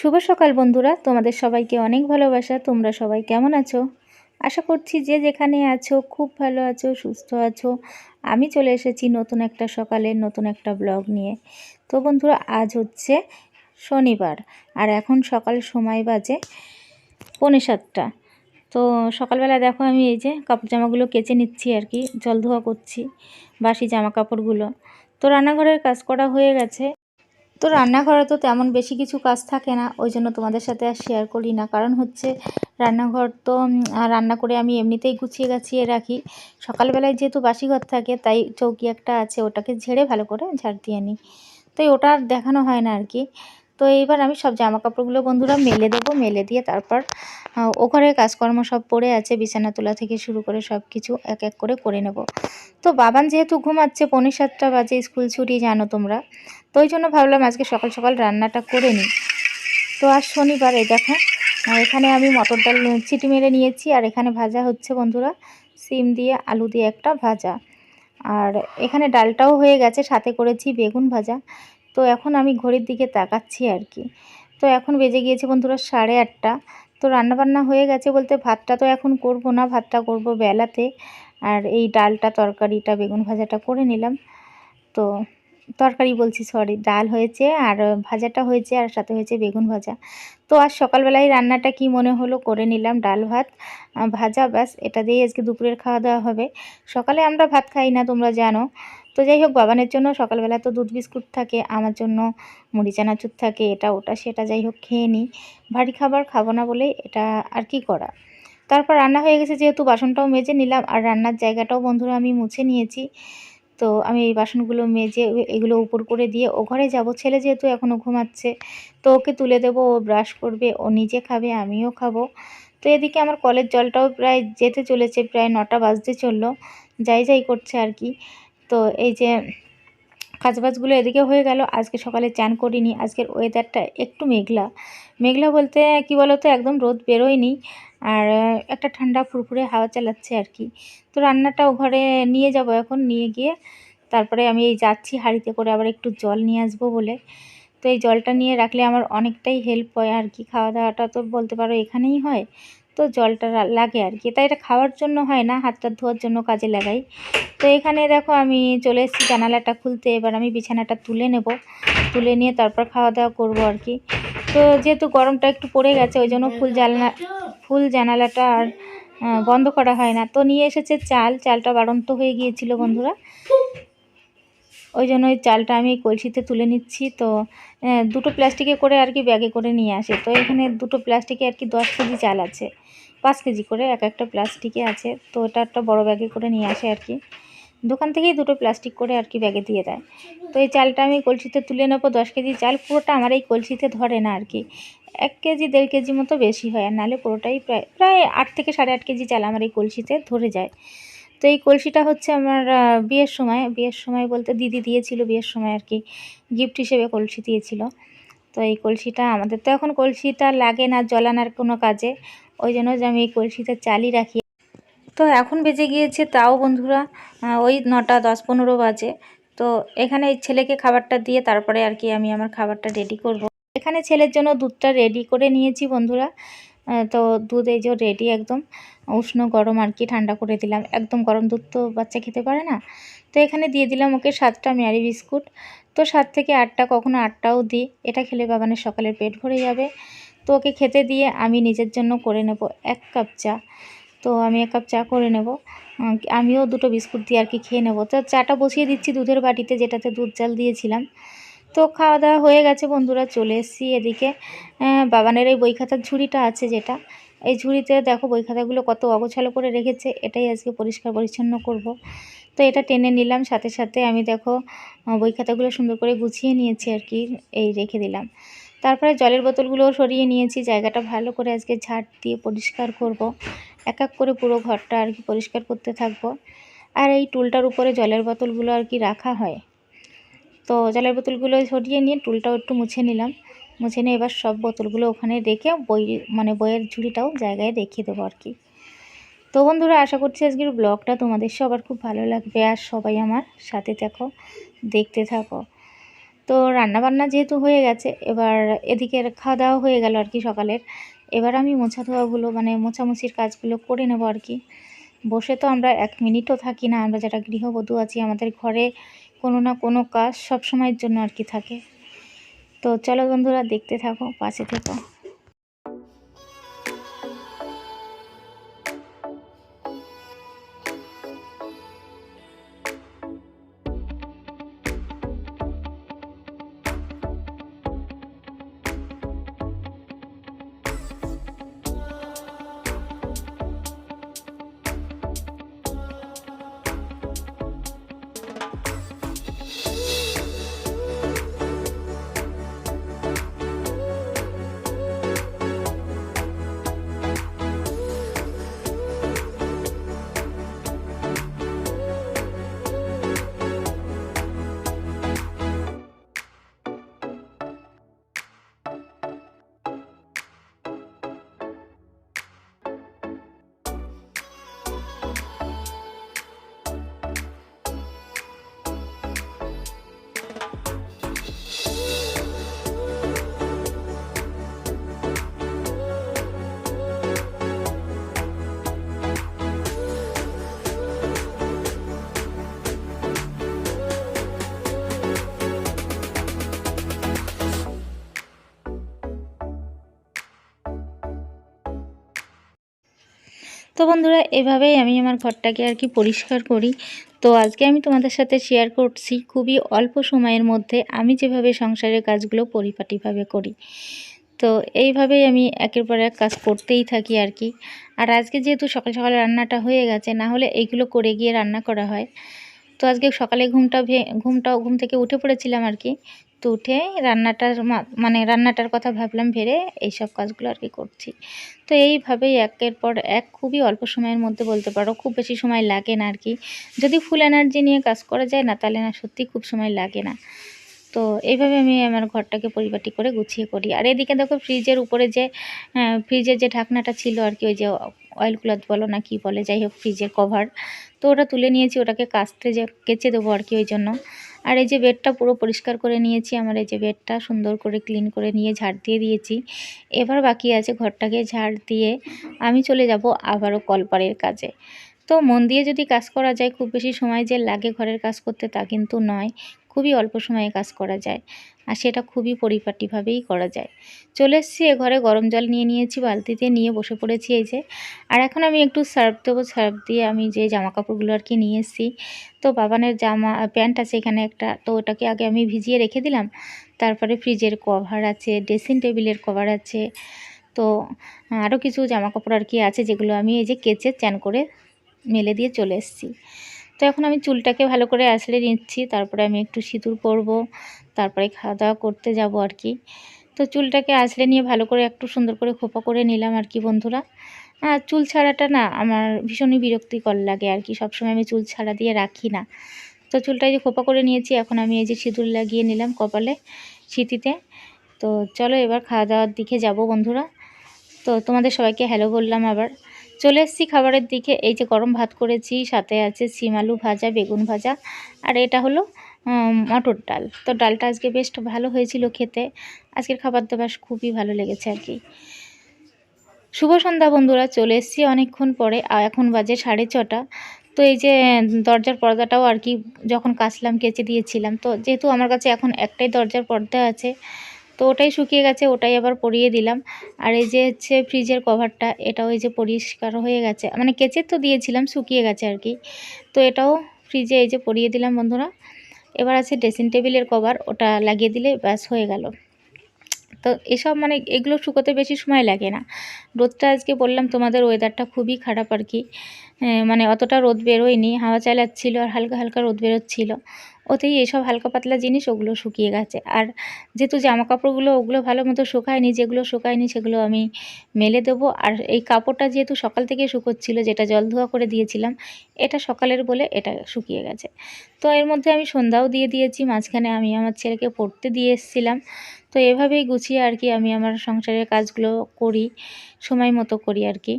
শুভ সকাল বন্ধুরা। তোমাদের সবাইকে অনেক ভালোবাসা। তোমরা সবাই কেমন আছো? আশা করছি যে যেখানে আছো, খুব ভালো আছো, সুস্থ আছো। আমি চলে এসেছি নতুন একটা সকালের নতুন একটা ব্লগ নিয়ে। তো বন্ধুরা, আজ হচ্ছে শনিবার, আর এখন সকাল সময় বাজে পৌনে সাতটা। তো সকালবেলা দেখো আমি এই যে কাপড় জামাগুলো কেচে নিচ্ছি আর কি, জল ধোয়া করছি, বাসি জামা কাপড়গুলো। তো রান্নাঘরের কাজ করা হয়ে গেছে। তো রান্নাঘরে তো তেমন বেশি কিছু কাজ থাকে না, ওই জন্য তোমাদের সাথে আর শেয়ার করি না। কারণ হচ্ছে রান্নাঘর তো রান্না করে আমি এমনিতেই গুছিয়ে গাছিয়ে রাখি। সকালবেলায় যেহেতু বাসি ঘর থাকে, তাই চৌকি একটা আছে, ওটাকে ঝেড়ে ভালো করে ঝাড় দিয়ে নিই। তাই ওটা আর দেখানো হয় না আর কি। তো এইবার আমি সব জামা কাপড়গুলো বন্ধুরা মেলে দেবো, মেলে দিয়ে তারপর ও ঘরের কাজকর্ম সব পড়ে আছে, বিছানা তোলা থেকে শুরু করে সব কিছু এক এক করে করে নেব। তো বাবান যেহেতু ঘুমাচ্ছে পনেরো সাতটা বাজে, স্কুল ছুটি, জানো তোমরা। তো ওই জন্য ভাবলাম আজকে সকাল সকাল রান্নাটা করে নিই। তো আর শনিবার, এই দেখো এখানে আমি মটর ডাল চিটি মেরে নিয়েছি, আর এখানে ভাজা হচ্ছে বন্ধুরা, সিম দিয়ে আলু দিয়ে একটা ভাজা। আর এখানে ডালটাও হয়ে গেছে, সাথে করেছি বেগুন ভাজা। তো এখন আমি ঘড়ির দিকে তাকাচ্ছি আর কি। তো এখন বেজে গিয়েছে বন্ধুরা সাড়ে আটটা। তো রান্নাবান্না হয়ে গেছে বলতে ভাতটা তো এখন করব না, ভাতটা করব বেলাতে। আর এই ডালটা, তরকারিটা, বেগুন ভাজাটা করে নিলাম। তো তরকারি বলছি সরি ডাল হয়েছে আর ভাজাটা হয়েছে আর সাথে হয়েছে বেগুন ভাজা। তো আজ সকালবেলায় রান্নাটা কি মনে হলো করে নিলাম, ডাল ভাত ভাজা ব্যাস, এটা দিয়েই আজকে দুপুরের খাওয়া দাওয়া হবে। সকালে আমরা ভাত খাই না, তোমরা জানো। তো যাই হোক, বাবানের জন্য সকালবেলা তো দুধ বিস্কুট থাকে, আমার জন্য মুড়ি চানাচুর থাকে, এটা ওটা সেটা যাই হোক খেয়ে নিই। ভারী খাবার খাব না বলে এটা আর কি করা? তারপর রান্না হয়ে গেছে, যেহেতু বাসনটাও মেজে নিলাম, আর রান্নার জায়গাটাও বন্ধুরা আমি মুছে নিয়েছি। তো আমি এই বাসনগুলো মেজে এগুলো উপর করে দিয়ে ও ঘরে যাব, ছেলে যেহেতু এখনও ঘুমাচ্ছে, তো ওকে তুলে দেব, ও ব্রাশ করবে, ও নিজে খাবে, আমিও খাব। তো এদিকে আমার কলের জলটাও প্রায় যেতে চলেছে, প্রায় নটা বাজতে চলল, যাই যাই করছে আর কি। তো এই যে কাজবাজগুলো এদিকে হয়ে গেল, আজকে সকালে চান করিনি, আজকের ওয়েদারটা একটু মেঘলা। মেঘলা বলতে কি বলতো, একদম রোদ বেরোয়নি, আর একটা ঠান্ডা ফুরফুরে হাওয়া চালাচ্ছে আর কি। তো রান্নাটাও ঘরে নিয়ে যাব এখন, নিয়ে গিয়ে তারপরে আমি এই যাচ্ছি হাঁড়িতে করে আবার একটু জল নিয়ে আসব বলে। তো এই জলটা নিয়ে রাখলে আমার অনেকটাই হেল্প হয় আর কি খাওয়া দাওয়াটা তো বলতে পারো এখানেই হয়। তো জলটা লাগে আর কি। তাই এটা খাওয়ার জন্য হয় না, হাতটা ধোয়ার জন্য কাজে লাগাই। তো এখানে দেখো আমি চলে এসেছি জানালাটা খুলতে, এবার আমি বিছানাটা তুলে নেব। তুলে নিয়ে তারপর খাওয়া দাওয়া করব আর কি। তো যেহেতু গরমটা একটু পড়ে গেছে, ওই জন্য ফুল জানলা, ফুল জানালাটা আর বন্ধ করা হয় না। তো নিয়ে এসেছে চাল, চালটা বাড়ন্ত হয়ে গিয়েছিল বন্ধুরা। ওই জন্য ওই চালটা আমি কলসিতে তুলে নিচ্ছি। তো দুটো প্লাস্টিকে করে আর কি ব্যাগে করে নিয়ে আসে। তো এখানে দুটো প্লাস্টিকে আর কি দশ কেজি চাল আছে। পাঁচ কেজি করে এক একটা প্লাস্টিকে আছে। তো এটা একটা বড়ো ব্যাগে করে নিয়ে আসে আর কি। দোকান থেকেই দুটো প্লাস্টিক করে আর কি ব্যাগে দিয়ে দেয়। তো এই চালটা আমি কলসিতে তুলে নেব দশ কেজি চাল। পুরোটা আমার এই কলসিতে ধরে না আর কি। এক কেজি, দেড় কেজি মতো বেশি হয়। আর নাহলে পুরোটাই প্রায় প্রায় আট থেকে সাড়ে আট কেজি চাল আমার এই কলসিতে ধরে যায়। তো এই কলসিটা হচ্ছে আমার বিয়ের সময়। বিয়ের সময় বলতে দিদি দিয়েছিল, বিয়ের সময় আর কি গিফট হিসেবে কলসি দিয়েছিল। তো এই কলসিটা আমাদের তো এখন কলসিটা লাগে না জ্বলানোর কোনো কাজে। ওই জন্য যে আমি এই কলসিটা চালই রাখি। তো এখন বেজে গিয়েছে তাও বন্ধুরা ওই নটা দশ পনেরো বাজে। তো এখানে ছেলেকে খাবারটা দিয়ে তারপরে আর কি আমি আমার খাবারটা রেডি করব। এখানে ছেলের জন্য দুধটা রেডি করে নিয়েছি বন্ধুরা। তো দুধ এই যে রেডি একদম উষ্ণ গরম আর কি ঠান্ডা করে দিলাম। একদম গরম দুধ তো বাচ্চা খেতে পারে না। তো এখানে দিয়ে দিলাম ওকে সাতটা ম্যারি বিস্কুট। তো সাত থেকে আটটা, কখনো আটটাও দিই। এটা খেলে বাবানের সকালের পেট ভরে যাবে। তো ওকে খেতে দিয়ে আমি নিজের জন্য করে নেব এক কাপ চা। তো আমি এক কাপ চা করে নেব। আমিও দুটো বিস্কুট দিয়ে আর কি খেয়ে নেব। তো চাটা বসিয়ে দিচ্ছি দুধের বাটিতে যেটাতে দুধ চাল দিয়েছিলাম। তো খাওয়া দাওয়া হয়ে গেছে, বন্ধুরা চলে এসেছি এদিকে। বাবানের এই বই খাতার ঝুড়িটা আছে যেটা। এই ঝুড়িতে দেখো বই খাতাগুলো কত অগোছালো করে রেখেছে, এটাই আজকে পরিষ্কার পরিচ্ছন্ন করব। তো এটা টেনে নিলাম, সাথে সাথে আমি দেখো বই খাতাগুলো সুন্দর করে গুছিয়ে নিয়েছি আর কি, এই রেখে দিলাম। তারপরে জলের বোতলগুলোও সরিয়ে নিয়েছি, জায়গাটা ভালো করে আজকে ঝাড় দিয়ে পরিষ্কার করব। এক এক করে পুরো ঘরটা আর কি পরিষ্কার করতে থাকব। আর এই টুলটার উপরে জলের বোতলগুলো আর কি রাখা হয়। তো জলের বোতলগুলো সরিয়ে নিয়ে টুলটাও একটু মুছে নিলাম। মুছে নিয়ে এবার সব বোতলগুলো ওখানে রেখে বই মানে বইয়ের ঝুড়িটাও জায়গায় রেখে দেবো আর কি। তো বন্ধুরা, আশা করছি আজকের ব্লগটা তোমাদের সবার খুব ভালো লাগবে। আর সবাই আমার সাথে দেখো দেখতে থাকো। তো রান্নাবান্না যেহেতু হয়ে গেছে, এবার এদিকের খাওয়া দাওয়া হয়ে গেল আর কি সকালের। এবার আমি মোছা ধোয়াগুলো মানে মোছামুছির কাজগুলো করে নেব আর কি। বসে তো আমরা এক মিনিটও থাকি না, আমরা যারা গৃহবধূ আছি, আমাদের ঘরে কোনো না কোনো কাজ সব সময়ের জন্য আর কি থাকে। তো চলো বন্ধুরা দেখতে থাকো, পাশে থেকো। তো বন্ধুরা, এভাবেই আমি আমার ঘরটাকে আর কি পরিষ্কার করি। তো আজকে আমি তোমাদের সাথে শেয়ার করছি খুবই অল্প সময়ের মধ্যে আমি যেভাবে সংসারের কাজগুলো পরিপাটিভাবে করি। তো এইভাবেই আমি একের পর এক কাজ করতেই থাকি আর কি। আর আজকে যেহেতু সকাল সকাল রান্নাটা হয়ে গেছে, না হলে এইগুলো করে গিয়ে রান্না করা হয়। তো আজকে সকালে ঘুমটা ঘুমটা ঘুম থেকে উঠে পড়েছিলাম আর কি। তো উঠে রান্নাটার মানে রান্নাটার কথা ভাবলাম ভেবে এইসব কাজগুলো আর কি করছি। তো এইভাবেই একের পর এক খুবই অল্প সময়ের মধ্যে বলতে পারো, খুব বেশি সময় লাগে না আর কি। যদি ফুল এনার্জি নিয়ে কাজ করা যায় না, তাহলে না সত্যি খুব সময় লাগে না। তো এইভাবে আমি আমার ঘরটাকে পরিপাটি করে গুছিয়ে করি। আর এদিকে দেখো ফ্রিজের উপরে যে ফ্রিজের যে ঢাকনাটা ছিল আর কি, ওই যে অয়েল ক্লথ বলো না কি বলে, যাই হোক ফ্রিজের কভার তো ওটা তুলে নিয়েছি, ওটাকে কাচতে যে কেচে দেবো আর কি ওই জন্য। আর এই যে বেডটা পুরো পরিষ্কার করে নিয়েছি, আমার এই যে বেডটা সুন্দর করে ক্লিন করে নিয়ে ঝাড় দিয়ে দিয়েছি। এবার বাকি আছে ঘরটাকে ঝাড় দিয়ে আমি চলে যাব আবারও কলপারের কাজে। তো মন দিয়ে যদি কাজ করা যায়, খুব বেশি সময় যে লাগে ঘরের কাজ করতে তা কিন্তু নয়। খুবই অল্প সময়ে কাজ করা যায় আর সেটা খুবই পরিপাটিভাবেই করা যায়। চলে এসেছি এ ঘরে, গরম জল নিয়ে নিয়েছি, বালতিতে নিয়ে বসে পড়েছি এই যে। আর এখন আমি একটু সার্ফ দেবো, সার্ফ দিয়ে আমি যে জামা কাপড়গুলো আর কি নিয়ে এসেছি। তো বাবানের জামা, প্যান্ট আছে এখানে একটা, তো ওটাকে আগে আমি ভিজিয়ে রেখে দিলাম। তারপরে ফ্রিজের কভার আছে, ড্রেসিং টেবিলের কভার আছে। তো আরও কিছু জামা কাপড় আর কি আছে যেগুলো আমি এই যে কেচে চ্যান করে মেলে দিয়ে চলে এসেছি। তো এখন আমি চুলটাকে ভালো করে আঁচড়ে নিচ্ছি, তারপরে আমি একটু সিঁদুর পরবো, তারপরে খাওয়া দাওয়া করতে যাব আর কি। তো চুলটাকে আঁচড়ে নিয়ে ভালো করে একটু সুন্দর করে খোপা করে নিলাম আর কি বন্ধুরা। আর চুল ছাড়াটা না আমার ভীষণই বিরক্তিকর লাগে আর কি, সবসময় আমি চুল ছাড়া দিয়ে রাখি না। তো চুলটা যে খোপা করে নিয়েছি, এখন আমি এই যে সিঁদুর লাগিয়ে নিলাম কপালে স্মৃতিতে তো চলো এবার খাওয়া দাওয়ার দিকে যাব বন্ধুরা। তো তোমাদের সবাইকে হ্যালো বললাম আবার। চলে এসেছি খাবারের দিকে। এই যে গরম ভাত করেছি, সাথে আছে সিম আলু ভাজা, বেগুন ভাজা, আর এটা হলো মটর ডাল। তো ডালটা আজকে বেশ ভালো হয়েছিল খেতে। আজকের খাবার দাবার খুবই ভালো লেগেছে আর কি। শুভ সন্ধ্যা বন্ধুরা, চলে এসেছি অনেকক্ষণ পরে। এখন বাজে সাড়ে ছটা। তো এই যে, দরজার পর্দাটাও আর কি যখন কাচলাম, কেচে দিয়েছিলাম। তো যেহেতু আমার কাছে এখন একটাই দরজার পর্দা আছে তো ওটাই শুকিয়ে গেছে, ওটাই আবার পরিয়ে দিলাম। আর এই যে হচ্ছে ফ্রিজের কভারটা এটাও এই যে পরিষ্কার হয়ে গেছে। মানে কেচে তো দিয়েছিলাম, শুকিয়ে গেছে আর কি। তো এটাও ফ্রিজে এই যে পরিয়ে দিলাম বন্ধুরা। এবার আছে ড্রেসিং টেবিলের কভার ওটা লাগিয়ে দিলে ব্যাস হয়ে গেল। তো এসব মানে এগুলো শুকোতে বেশি সময় লাগে না। রোদটা আজকে বললাম, তোমাদের ওয়েদারটা খুবই খারাপ আর কি। মানে অতটা রোদ বেরোয়নি, হাওয়া চালাচ্ছিল আর হালকা হালকা রোদ বেরোচ্ছিল। ওতেই এসব হালকা পাতলা জিনিস ওগুলো শুকিয়ে গেছে। আর যেহেতু জামা কাপড়গুলো ওগুলো ভালো মতো শুকায়নি, যেগুলো শুকায়নি সেগুলো আমি মেলে দেবো। আর এই কাপড়টা যেহেতু সকাল থেকে শুকোচ্ছিল, যেটা জল ধোয়া করে দিয়েছিলাম, এটা সকালের বলে এটা শুকিয়ে গেছে। তো এর মধ্যে আমি সন্ধ্যাও দিয়ে দিয়েছি, মাঝখানে আমি আমার ছেলেকে পড়তে দিয়ে এসেছিলাম। তো এভাবেই গুছিয়ে আর কি আমি আমার সংসারের কাজগুলো করি, সময় মতো করি আর কি।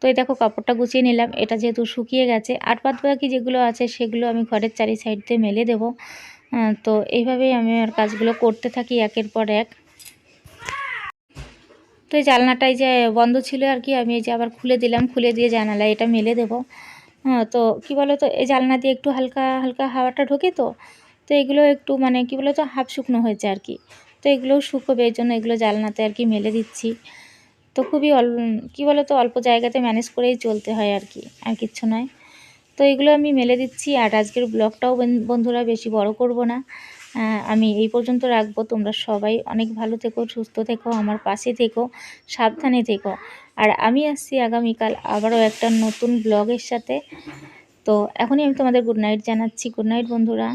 তো এই দেখো কাপড়টা গুছিয়ে নিলাম। এটা যেহেতু শুকিয়ে গেছে আর বাদ বাকি যেগুলো আছে সেগুলো আমি ঘরের চারি সাইড দিয়ে মেলে দেবো। তো এইভাবেই আমি আর কাজগুলো করতে থাকি একের পর এক। তো এই জানলাটাই যে বন্ধ ছিল আর কি, আমি এই যে আবার খুলে দিলাম, খুলে দিয়ে জানালা এটা মেলে দেবো। হ্যাঁ তো কী বলো তো এই জানলা দিয়ে একটু হালকা হালকা হাওয়াটা ঢোকে তো তো এগুলো একটু মানে কী বলো তো হাফ শুকনো হয়েছে আর কি। তো এগুলোও শুকোবে, এই জন্য এগুলো জানলাতে আর কি মেলে দিচ্ছি। তো খুবই অল, কী বলো তো অল্প জায়গাতে ম্যানেজ করেই চলতে হয় আর কি, আর কিচ্ছু নয়। তো এগুলো আমি মেলে দিচ্ছি, আর আজকের ব্লগটাও বন্ধুরা বেশি বড় করব না। আমি এই পর্যন্ত রাখব। তোমরা সবাই অনেক ভালো থেকো, সুস্থ থেকো, আমার পাশে থেকো, সাবধানে থেকো। আর আমি আসছি আগামীকাল আবারও একটা নতুন ব্লগের সাথে। তো এখনই আমি তোমাদের গুড নাইট জানাচ্ছি। গুড নাইট বন্ধুরা।